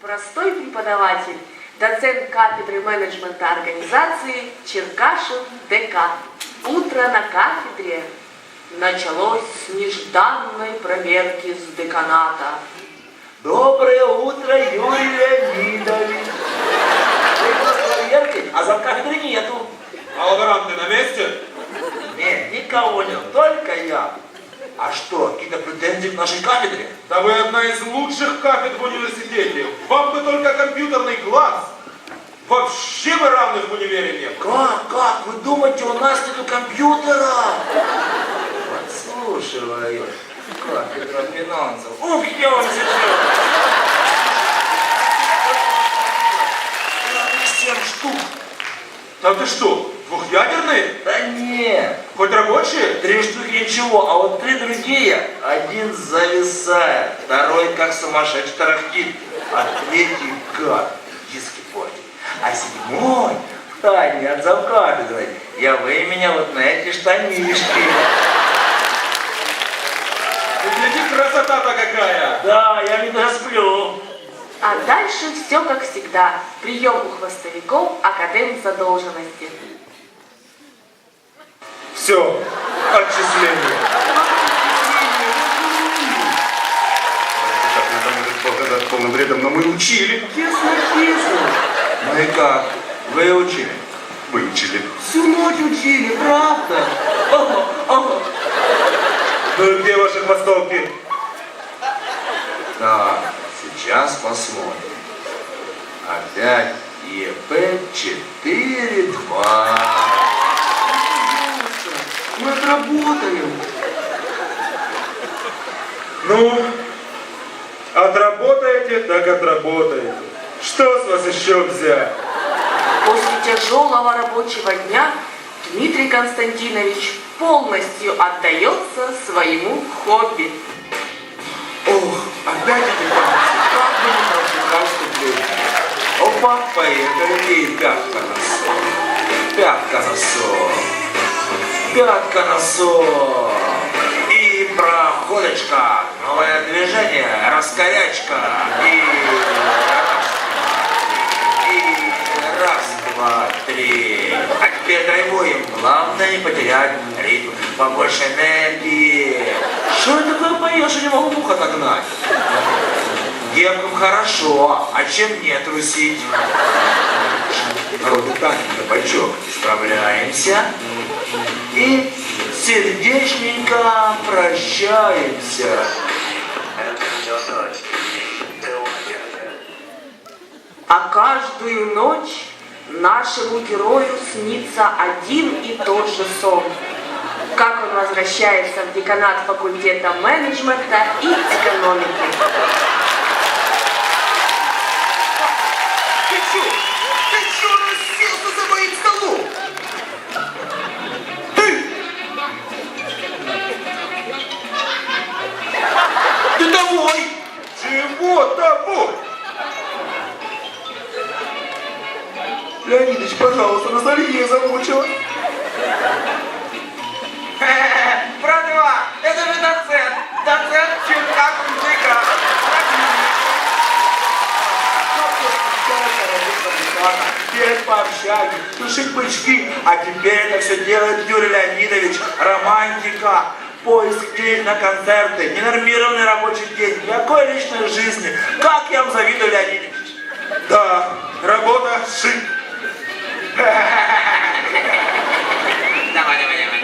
простой преподаватель, доцент кафедры менеджмента организации Черкашев ДК. Утро на кафедре началось с нежданной проверки с деканата. Доброе утро, Юрий Леонидович. Пришел с проверкой, а кафедры нету. А лаборанты на месте? Нет, никого нет, только я. А что, какие-то претензии к нашей кафедре? Да вы одна из лучших кафедр в университете. Вам бы только компьютерный класс. Вообще вы равных в универе нет. Как, как? Вы думаете, у нас нету компьютера? Подслушиваю. Кафедра финансов. Ух, я вам сейчас. Семь штук. Да ты что, двухъядерные? Да нет. Хоть рабочие? Три штуки ничего, а вот три другие. Один зависает, второй как сумасшедший тарахтит, а третий как диски портит. А седьмой в тайне от завкафедры. Я выменял вот на эти штанишки. Гляди, красота-то какая! Да, я не досплю. А дальше все как всегда. Прием у хвостовиков, академ задолженности. Все, отчисление. Мне там этот показать полным бредом, но мы учили. Кисло-кисло. Ну и как? Выучили? Выучили. Всю ночь учили, правда? Ага, ага. Ну и где ваши хвостовки? Так, сейчас посмотрим. Опять ЕП 4-2. Мы отработаем. Ну, отработаете, так отработаете. Что с вас еще взять? После тяжелого рабочего дня Дмитрий Константинович полностью отдается своему хобби. Ох, опять эти танцы. Как бы не прочитал вступление. Опа, поехали. И пятка на сон. Пятка на сон. Пятка на сон. И проходочка. Новое движение. Раскорячка. И раз, два, три. А теперь драйвуем. Главное не потерять ритм. Побольше энергии. Что я такое поешь? Я не могу мух отогнать. Девкам хорошо, а чем не трусить? Танки на бачок. Справляемся. И сердечненько прощаемся. А каждую ночь нашему герою снится один и тот же сон. Как он возвращается в деканат факультета менеджмента и экономики. Ты Леонидович, пожалуйста, ностальгия замучила. Братва, это же доцент, доцент Черкак языка. Теперь по общаге, тушить бычки, а теперь это все делает Юрий Леонидович, романтика, поиск денег на концерты, ненормированный рабочий день, никакой личной жизни. Как я вам завидую, Леонидович? Да, работа шик. Давай, давай, давай.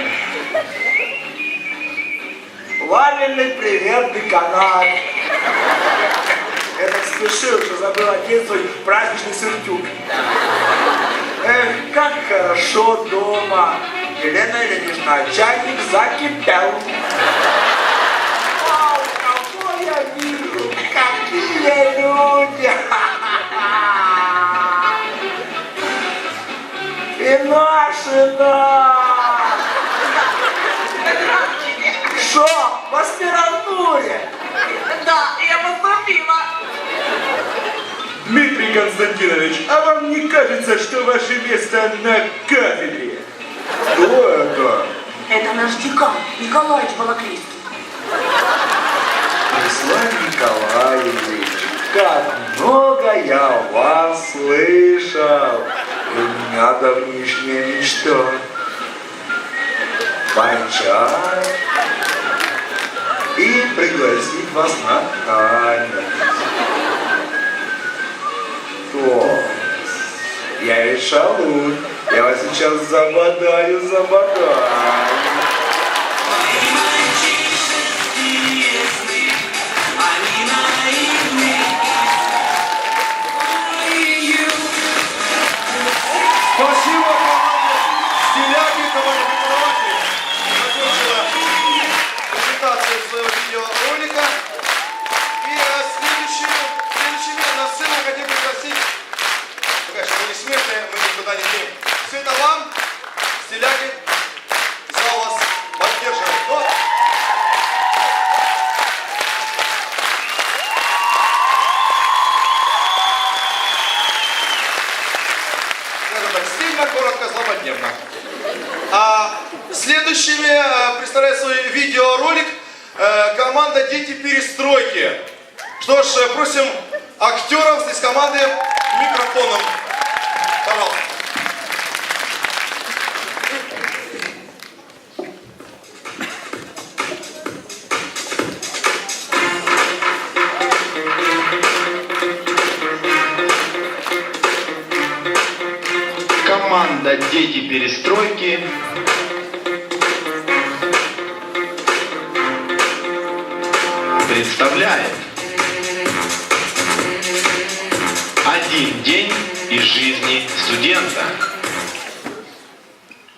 Пламенный привет, деканат. Я так спешил, что забыл одеть свой праздничный сюртюк. Эх, как хорошо дома. Елена Ильинична, чайник закипел. Вау, кого я вижу? Какие люди! Да! Что? В аспирантуре? Да, я поступила. Дмитрий Константинович, а вам не кажется, что ваше место на кафедре? Кто это? Это наш декан Николаевич Балаклийский. Руслан Николаевич, как много я вас слышал. У меня давнишняя мечта. Кончать и пригласить вас на танец. То я и шалун. Я вас сейчас забодаю, забодаю. Стильно, коротко, злободневно. А следующими э, представляет свой видеоролик э, команда «Дети перестройки». Что ж, э, просим актеров из команды микрофоном. Команда «Дети перестройки» представляет Один день из жизни студента.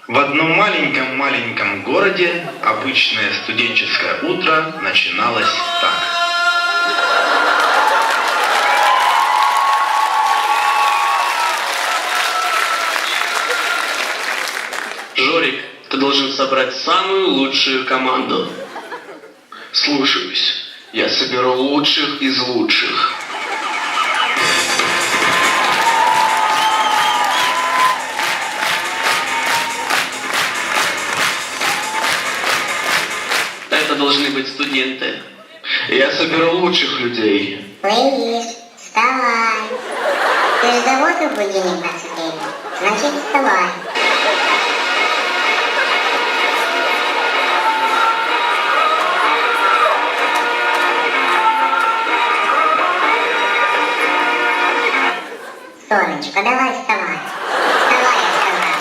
В одном маленьком-маленьком городе обычное студенческое утро начиналось так. Должен собрать самую лучшую команду. Слушаюсь. Я соберу лучших из лучших. Это должны быть студенты. Я соберу лучших людей. Лэвиш, вставай. Ты же заводил будильник на время. Значит, вставай. Сонечка, давай вставай. Вставай, я сказал.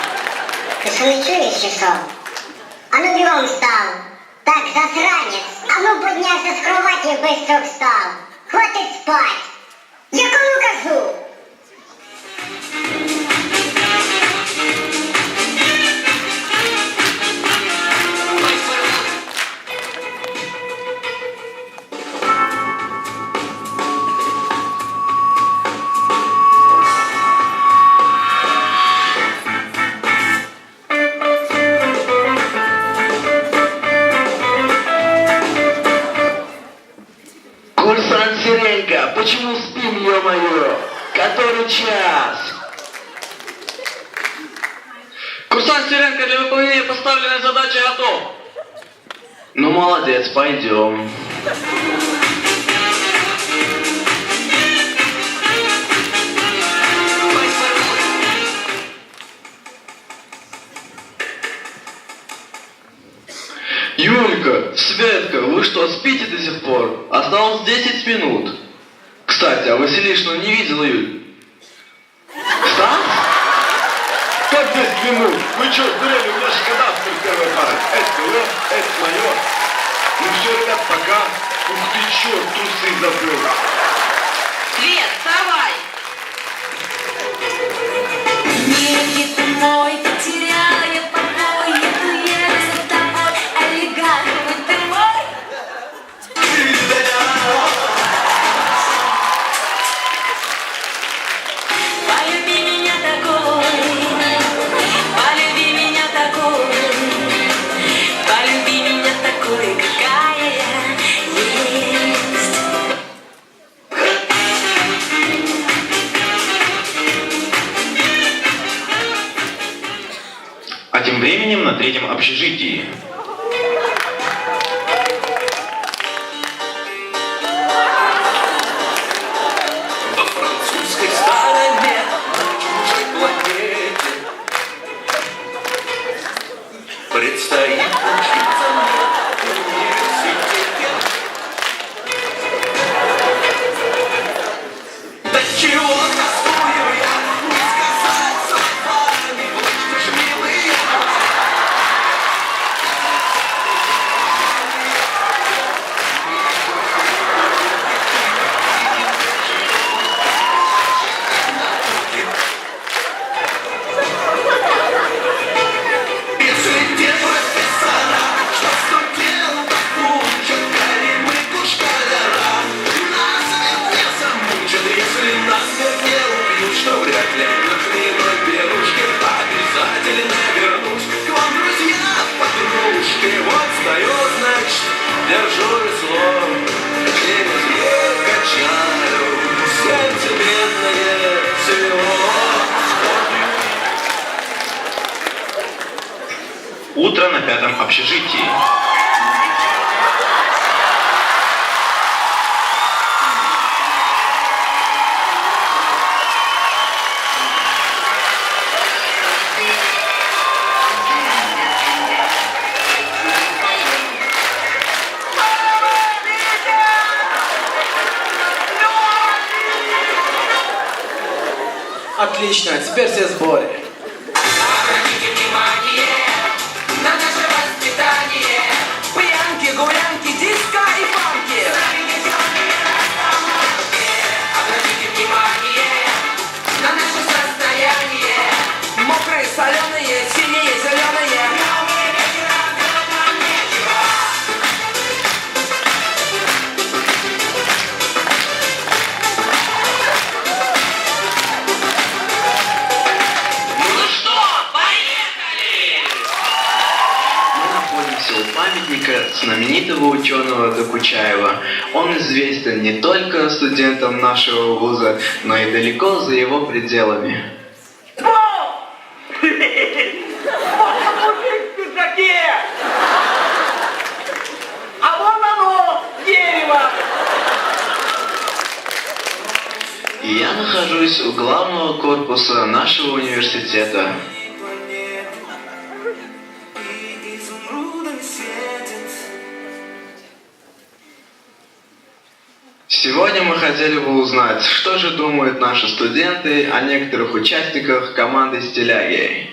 Ты что, не чуешь часов? А ну бегом встал. Так, засранец, а ну поднялся с кровати и быстро встал. Хватит спать. Я кому молодец, пойдем. Юлька, Светка, вы что, спите до сих пор? Осталось 10 минут. Кстати, а Василишну не видела Юль? Стас? Как 10 минут? Вы что, сдурели? У меня же кадастр первая пара. Это твое, это мое. Ну все, ребят, пока. Ух ты, черт, трусы забыл. Свет, вставай! Мир ты мой, пятом общежитии. Отлично, теперь все в сборе. Знаменитого ученого Докучаева. Он известен не только студентам нашего вуза, но и далеко за его пределами. А. И я нахожусь у главного корпуса нашего университета. Сегодня мы хотели бы узнать, что же думают наши студенты о некоторых участниках команды «Стиляги».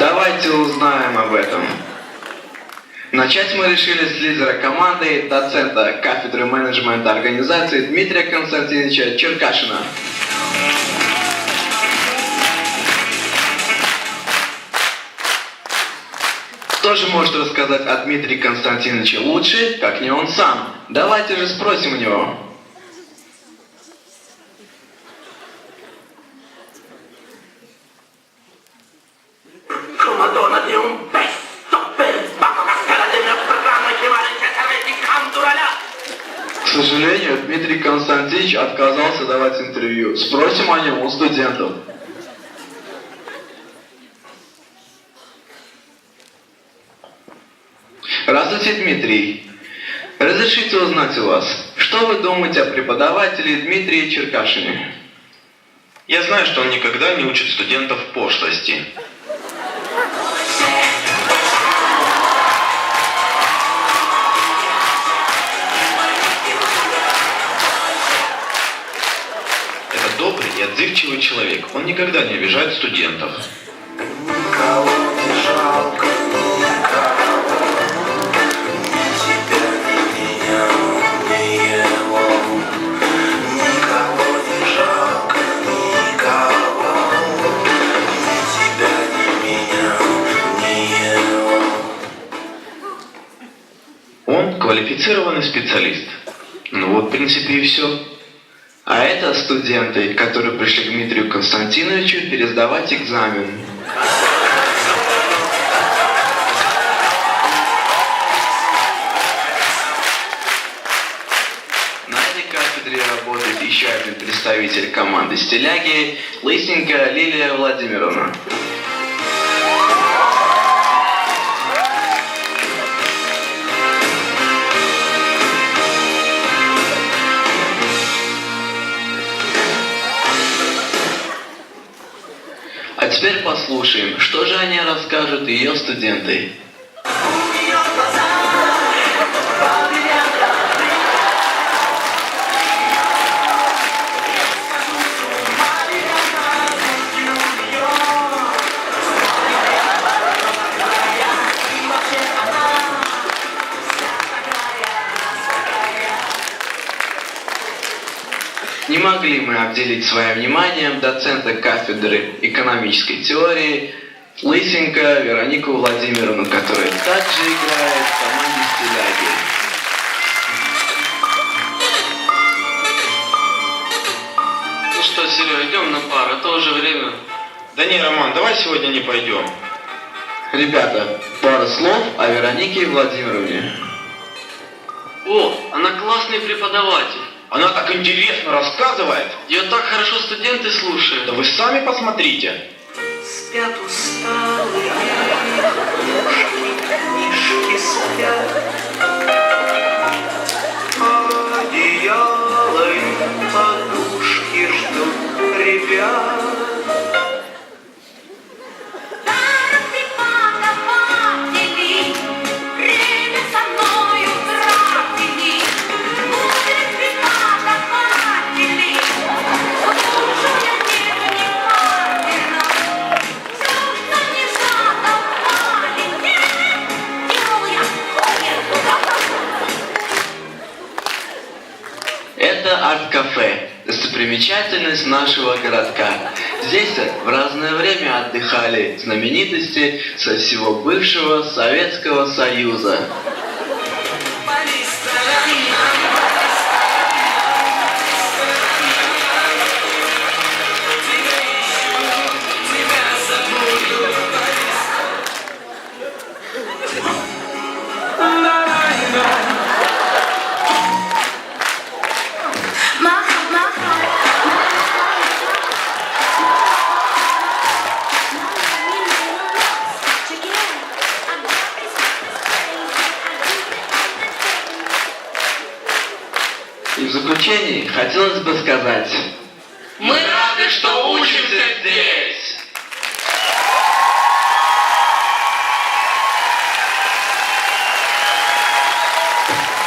Давайте узнаем об этом. Начать мы решили с лидера команды, доцента кафедры менеджмента организации Дмитрия Константиновича Черкашина. Кто же может рассказать о Дмитрии Константиновиче лучше, как не он сам? Давайте же спросим у него. К сожалению, Дмитрий Константинович отказался давать интервью. Спросим о нем у студентов. Здравствуйте, Дмитрий. Разрешите узнать у вас, что вы думаете о преподавателе Дмитрии Черкашине? Я знаю, что он никогда не учит студентов пошлости. Это добрый и отзывчивый человек. Он никогда не обижает студентов. Квалифицированный специалист. Ну вот, в принципе, и все. А это студенты, которые пришли к Дмитрию Константиновичу пересдавать экзамен. На этой кафедре работает еще один представитель команды «Стиляги» Лысенко Лилия Владимировна. Теперь послушаем, что же они расскажут ее студенты. Не могли мы обделить своим вниманием доцента кафедры экономической теории Лысенко Веронику Владимировну, которая также играет в команде «Стиляги». Ну что, Серега, идем на пар, а то уже время. Да не, Роман, давай сегодня не пойдем. Ребята, пара слов о Веронике Владимировне. О, она классный преподаватель. Она так интересно рассказывает. Ее так хорошо студенты слушают. Да вы сами посмотрите. Спят усталые, книжки спят. арт-кафе, достопримечательность нашего городка. Здесь в разное время отдыхали знаменитости со всего бывшего Советского Союза.